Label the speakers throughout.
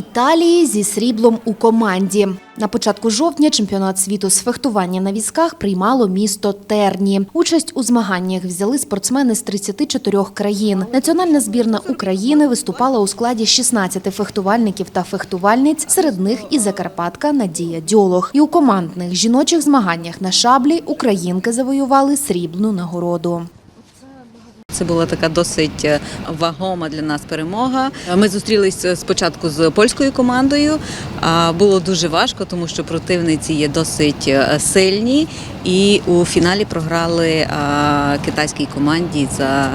Speaker 1: Італії зі сріблом у команді. На початку жовтня чемпіонат світу з фехтування на візках приймало місто Терні. Участь у змаганнях взяли спортсмени з 34 країн. Національна збірна України виступала у складі 16 фехтувальників та фехтувальниць, серед них і закарпатка Надія Дьолох. І у командних жіночих змаганнях на шаблі українки завоювали срібну нагороду.
Speaker 2: Це була така досить е, вагома для нас перемога. Ми зустрілися спочатку з польською командою. Було дуже важко, тому що противниці є досить е, сильні, і у фіналі програли китайській команді за.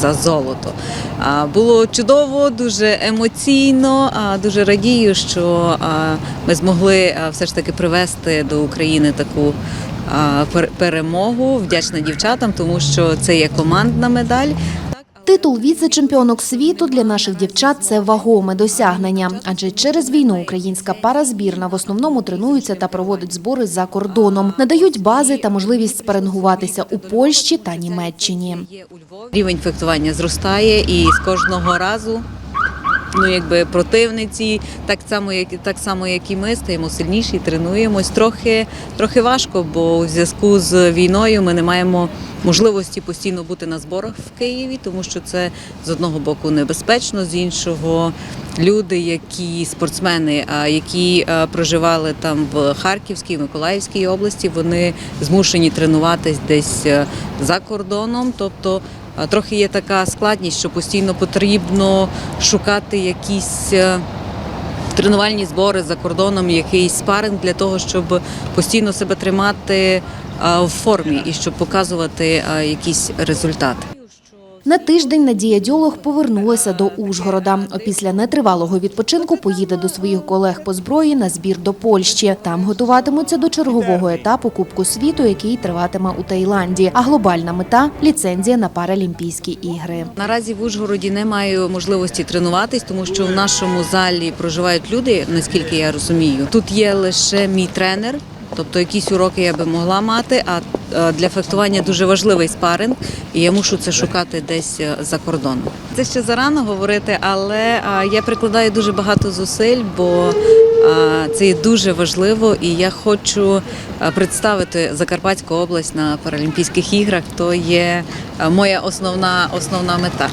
Speaker 2: За золото було чудово, дуже емоційно. Дуже радію, що ми змогли все ж таки привести до України таку перемогу. Вдячна дівчатам, тому що це є командна медаль.
Speaker 1: Титул віце-чемпіонок світу для наших дівчат це вагоме досягнення. Адже через війну українська паразбірна в основному тренується та проводить збори за кордоном, надають бази та можливість спарингуватися у Польщі та Німеччині.
Speaker 2: Рівень фехтування зростає і з кожного разу. Ну, якби противниці, так само, як так само, як і ми, стаємо сильніші, тренуємось. Трохи, трохи важко, бо у зв'язку з війною ми не маємо можливості постійно бути на зборах в Києві, тому що це з одного боку небезпечно, з іншого люди, які спортсмени, а які проживали там в Харківській, Миколаївській області, вони змушені тренуватись десь е, за кордоном. Тобто трохи є така складність, що постійно потрібно шукати якісь. е, Тренувальні збори за кордоном, якийсь спаринг для того, щоб постійно себе тримати в формі і щоб показувати якісь результати.
Speaker 1: На тиждень Надія Дьолох повернулася до Ужгорода. Опісля нетривалого відпочинку поїде до своїх колег по зброї на збір до Польщі. Там готуватимуться до чергового етапу Кубку світу, який триватиме у Таїланді. А глобальна мета ліцензія на Паралімпійські ігри.
Speaker 2: Наразі в Ужгороді не маю можливості тренуватись, тому що в нашому залі проживають люди, наскільки я розумію. Тут є лише мій тренер. Тобто якісь уроки я би могла мати, а е, для фехтування дуже важливий спаринг, і я мушу це шукати десь е, за кордоном. Це ще зарано говорити, але я прикладаю дуже багато зусиль, бо це є дуже важливо, і я хочу е, представити Закарпатську область на Паралімпійських іграх. То є моя основна основна мета.